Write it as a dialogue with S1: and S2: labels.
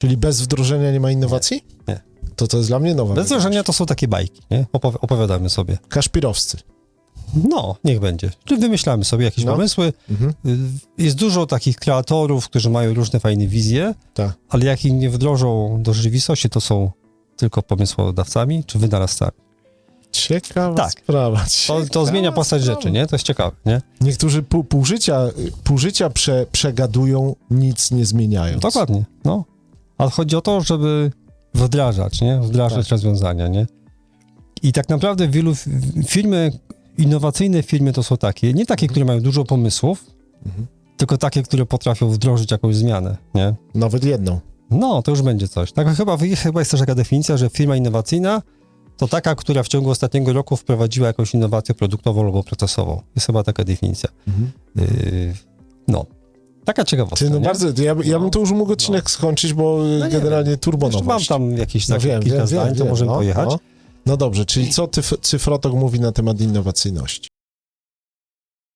S1: Czyli bez wdrożenia nie ma innowacji?
S2: nie.
S1: To to jest dla mnie nowa
S2: Bez wrażenia to są takie bajki, nie? Opowi- opowiadamy sobie.
S1: Kaszpirowscy.
S2: No, niech będzie. Czy wymyślamy sobie jakieś
S1: No.
S2: pomysły.
S1: Mhm.
S2: Y, Jest dużo takich kreatorów, którzy mają różne fajne wizje,
S1: Tak.
S2: ale jak ich nie wdrożą do rzeczywistości, to są tylko pomysłodawcami czy wynalazcami.
S1: Ciekawa
S2: Tak.
S1: sprawa.
S2: To,
S1: Ciekawa
S2: to zmienia postać
S1: sprawa.
S2: rzeczy, nie? To jest ciekawe, nie?
S1: Niektórzy pół, pół życia, pół życia prze, przegadują, nic nie zmieniając.
S2: Dokładnie, no. Ale chodzi o to, żeby wdrażać, nie? Wdrażać
S1: Tak.
S2: rozwiązania, nie? I tak naprawdę wielu firmy, innowacyjne firmy to są takie, nie takie, które mają dużo pomysłów,
S1: Mhm.
S2: tylko takie, które potrafią wdrożyć jakąś zmianę, nie?
S1: Nawet jedną.
S2: No, to już będzie coś. Tak chyba, chyba jest też taka definicja, że firma innowacyjna to taka, która w ciągu ostatniego roku wprowadziła jakąś innowację produktową albo procesową. Jest chyba taka definicja. Yy, no. Taka ciekawostka,
S1: Ty, no
S2: nie?
S1: bardzo, ja, ja bym
S2: No.
S1: tu już mógł odcinek skończyć, bo
S2: No nie
S1: generalnie turbo
S2: Jeszcze mam tam jakieś
S1: no
S2: tak,
S1: wiem,
S2: kilka
S1: wiem,
S2: zdań,
S1: wiem,
S2: to
S1: wiem,
S2: możemy
S1: no,
S2: pojechać.
S1: No. no dobrze, czyli co Cyfrotok mówi na temat innowacyjności?